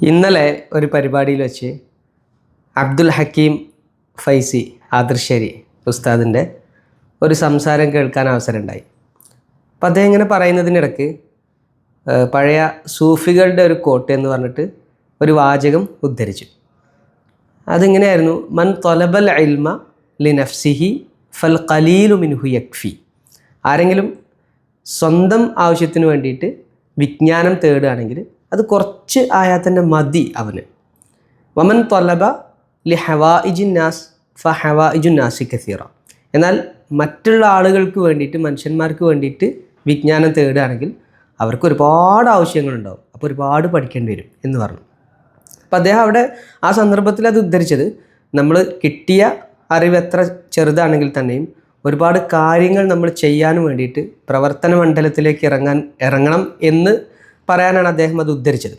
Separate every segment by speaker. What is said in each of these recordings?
Speaker 1: ഇന്നലെ ഒരു പരിപാടിയിൽ വെച്ച് അബ്ദുൽ ഹക്കീം ഫൈസി ആദർശേരി ഉസ്താദിന്റെ ഒരു സംസാരം കേൾക്കാൻ അവസരമുണ്ടായി. അപ്പം അദ്ദേഹം ഇങ്ങനെ പറയുന്നതിനിടയ്ക്ക് ഏഹ്, പഴയ സൂഫികളുടെ ഒരു കോട്ട് എന്ന് പറഞ്ഞിട്ട് ഒരു വാചകം ഉദ്ധരിച്ചു. അതിങ്ങനെയായിരുന്നു? മൻ തൊലബൽ ഇൽമ ലി നഫ്സിഹി ഫൽ ഖലീലു മിൻഹു യക്ഫി ആരെങ്കിലും സ്വന്തം ആവശ്യത്തിന് വേണ്ടിയിട്ട് വിജ്ഞാനം തേടുകയാണെങ്കിൽ അത് കുറച്ച് ആയാൽ തന്നെ മതി അവന്. വമൻ തൊലബ ലി ഹവാ നാസ് ഫ ഹവാ നാസി കസീറ. എന്നാൽ മറ്റുള്ള ആളുകൾക്ക് വേണ്ടിയിട്ട് മനുഷ്യന്മാർക്ക് വേണ്ടിയിട്ട് വിജ്ഞാനം തേടുകയാണെങ്കിൽ അവർക്ക് ഒരുപാട് ആവശ്യങ്ങളുണ്ടാവും. അപ്പോൾ ഒരുപാട് പഠിക്കേണ്ടി വരും എന്ന് പറഞ്ഞു. അപ്പം അദ്ദേഹം അവിടെ ആ സന്ദർഭത്തിൽ അത് ഉദ്ധരിച്ചത് നമ്മൾ കിട്ടിയ അറിവ് എത്ര ചെറുതാണെങ്കിൽ തന്നെയും ഒരുപാട് കാര്യങ്ങൾ നമ്മൾ ചെയ്യാനും വേണ്ടിയിട്ട് പ്രവർത്തന മണ്ഡലത്തിലേക്ക് ഇറങ്ങാൻ ഇറങ്ങണം എന്ന് പറയാനാണ് അദ്ദേഹം അത് ഉദ്ധരിച്ചത്.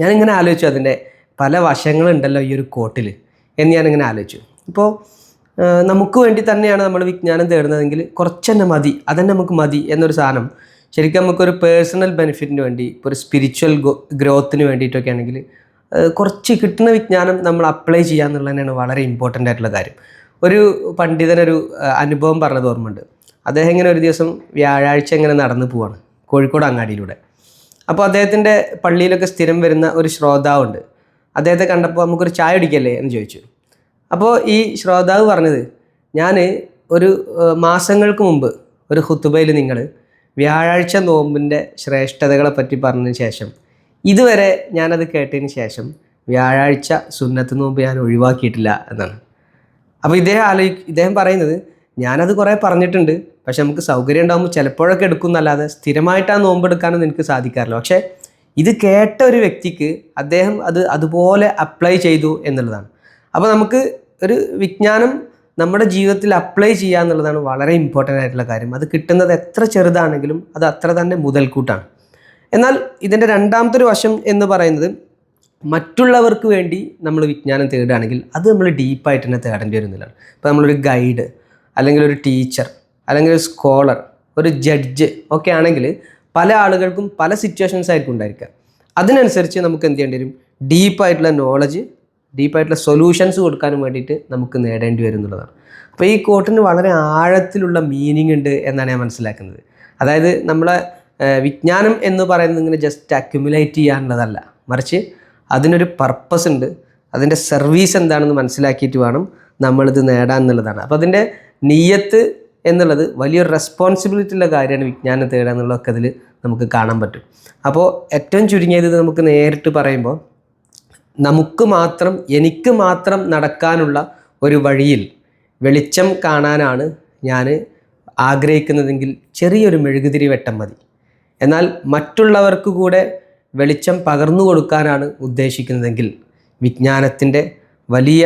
Speaker 1: ഞാനിങ്ങനെ ആലോചിച്ചു അതിന്റെ പല വശങ്ങളുണ്ടല്ലോ ഈ ഒരു കോട്ടിൽ എന്ന് ഞാനിങ്ങനെ ആലോചിച്ചു. ഇപ്പോൾ നമുക്ക് വേണ്ടി തന്നെയാണ് നമ്മൾ വിജ്ഞാനം തേടുന്നതെങ്കിൽ കുറച്ച് തന്നെ മതി അതന്നെ നമുക്ക് മതി എന്നൊരു സാധനം ശരിക്കും നമുക്കൊരു പേഴ്സണൽ ബെനിഫിറ്റിന് വേണ്ടി ഇപ്പോൾ ഒരു സ്പിരിച്വൽ ഗ്രോത്തിന് വേണ്ടിയിട്ടൊക്കെ ആണെങ്കിൽ കുറച്ച് കിട്ടുന്ന വിജ്ഞാനം നമ്മൾ അപ്ലൈ ചെയ്യുക എന്നുള്ളത് തന്നെയാണ് വളരെ ഇമ്പോർട്ടന്റ് ആയിട്ടുള്ള കാര്യം. ഒരു പണ്ഡിതനൊരു അനുഭവം പറഞ്ഞത് ഓർമ്മയുണ്ട്. അദ്ദേഹം ഇങ്ങനെ ഒരു ദിവസം വ്യാഴാഴ്ച ഇങ്ങനെ നടന്നു പോവാണ് കോഴിക്കോട് അങ്ങാടിയിലൂടെ. അപ്പോൾ അദ്ദേഹത്തിന്റെ പള്ളിയിലൊക്കെ സ്ഥിരം വരുന്ന ഒരു ശ്രോതാവുണ്ട്. അദ്ദേഹത്തെ കണ്ടപ്പോൾ നമുക്കൊരു ചായ അടിക്കല്ലേ എന്ന് ചോദിച്ചു. അപ്പോൾ ഈ ശ്രോതാവ് പറഞ്ഞത് ഞാൻ ഒരു മാസങ്ങൾക്ക് മുമ്പ് ഒരു ഹുത്തുബയിൽ നിങ്ങൾ വ്യാഴാഴ്ച നോമ്പിന്റെ ശ്രേഷ്ഠതകളെ പറ്റി പറഞ്ഞതിന് ശേഷം ഇതുവരെ ഞാനത് കേട്ടതിന് ശേഷം വ്യാഴാഴ്ച സുന്നത്ത് നോമ്പ് ഞാൻ ഒഴിവാക്കിയിട്ടില്ല എന്നാണ്. അപ്പോൾ ഇദ്ദേഹം ആലോചി ഇദ്ദേഹം പറയുന്നത് ഞാനത് കുറേ പറഞ്ഞിട്ടുണ്ട് പക്ഷെ നമുക്ക് സൗകര്യം ഉണ്ടാകുമ്പോൾ ചിലപ്പോഴൊക്കെ എടുക്കും എന്നല്ലാതെ സ്ഥിരമായിട്ട് ആ നോമ്പെടുക്കാനൊന്നും എനിക്ക് സാധിക്കാറില്ല. പക്ഷേ ഇത് കേട്ട ഒരു വ്യക്തിക്ക് അദ്ദേഹം അത് അതുപോലെ അപ്ലൈ ചെയ്തു എന്നുള്ളതാണ്. അപ്പോൾ നമുക്ക് ഒരു വിജ്ഞാനം നമ്മുടെ ജീവിതത്തിൽ അപ്ലൈ ചെയ്യുക എന്നുള്ളതാണ് വളരെ ഇമ്പോർട്ടന്റ് ആയിട്ടുള്ള കാര്യം. അത് കിട്ടുന്നത് എത്ര ചെറുതാണെങ്കിലും അത് അത്ര തന്നെ മുതൽക്കൂട്ടാണ്. എന്നാൽ ഇതിന്റെ രണ്ടാമത്തെ ഒരു വശം എന്ന് പറയുന്നത് മറ്റുള്ളവർക്ക് വേണ്ടി നമ്മൾ വിജ്ഞാനം തേടുകയാണെങ്കിൽ അത് നമ്മൾ ഡീപ്പായിട്ട് തന്നെ തേടേണ്ടി വരുന്നില്ല ഇപ്പോൾ നമ്മളൊരു ഗൈഡ് അല്ലെങ്കിൽ ഒരു ടീച്ചർ അല്ലെങ്കിൽ ഒരു സ്കോളർ ഒരു ജഡ്ജ് ഒക്കെ ആണെങ്കിൽ പല ആളുകൾക്കും പല സിറ്റുവേഷൻസ് ആയിരിക്കും ഉണ്ടായിരിക്കുക. അതിനനുസരിച്ച് നമുക്ക് എന്ത് ചെയ്യേണ്ടി വരും? ഡീപ്പായിട്ടുള്ള നോളജ് ഡീപ്പായിട്ടുള്ള സൊല്യൂഷൻസ് കൊടുക്കാനും വേണ്ടിയിട്ട് നമുക്ക് നേടേണ്ടി വരും എന്നുള്ളതാണ്. അപ്പോൾ ഈ കോട്ടിന് വളരെ ആഴത്തിലുള്ള മീനിങ് ഉണ്ട് എന്നാണ് ഞാൻ മനസ്സിലാക്കുന്നത്. അതായത് നമ്മളെ വിജ്ഞാനം എന്ന് പറയുന്നത് ഇങ്ങനെ ജസ്റ്റ് അക്യുമുലേറ്റ് ചെയ്യാനുള്ളതല്ല. മറിച്ച് അതിനൊരു പർപ്പസ് ഉണ്ട്. അതിന്റെ സർവീസ് എന്താണെന്ന് മനസ്സിലാക്കിയിട്ട് വേണം നമ്മളിത് നേടാൻ എന്നുള്ളതാണ്. അപ്പോൾ അതിന്റെ നീയത്ത് എന്നുള്ളത് വലിയൊരു റെസ്പോൺസിബിലിറ്റി ഉള്ള കാര്യമാണ് വിജ്ഞാനം തേടുക എന്നുള്ളതൊക്കെ അതിൽ നമുക്ക് കാണാൻ പറ്റും. അപ്പോൾ ഏറ്റവും ചുരുങ്ങിയത് നമുക്ക് നേരിട്ട് പറയുമ്പോൾ നമുക്ക് മാത്രം എനിക്ക് മാത്രം നടക്കാനുള്ള ഒരു വഴിയിൽ വെളിച്ചം കാണാനാണ് ഞാൻ ആഗ്രഹിക്കുന്നതെങ്കിൽ ചെറിയൊരു മെഴുകുതിരി വെട്ടം മതി. എന്നാൽ മറ്റുള്ളവർക്ക് കൂടെ വെളിച്ചം പകർന്നു കൊടുക്കാനാണ് ഉദ്ദേശിക്കുന്നതെങ്കിൽ വിജ്ഞാനത്തിന്റെ വലിയ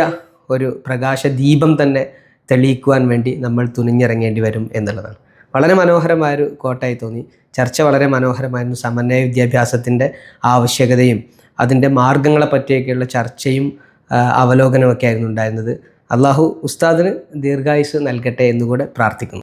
Speaker 1: ഒരു പ്രകാശദീപം തന്നെ തെളിയിക്കുവാൻ വേണ്ടി നമ്മൾ തുനിഞ്ഞിറങ്ങേണ്ടി വരും എന്നുള്ളതാണ്. വളരെ മനോഹരമായൊരു കോട്ടായി തോന്നി. ചർച്ച വളരെ മനോഹരമായിരുന്നു. സമന്വയ വിദ്യാഭ്യാസത്തിന്റെ ആവശ്യകതയും അതിന്റെ മാർഗങ്ങളെ പറ്റിയൊക്കെയുള്ള ചർച്ചയും അവലോകനമൊക്കെ ആയിരുന്നു ഉണ്ടായിരുന്നത്. അള്ളാഹു ഉസ്താദിന് ദീർഘായുസ് നൽകട്ടെ എന്നുകൂടെ പ്രാർത്ഥിക്കുന്നു.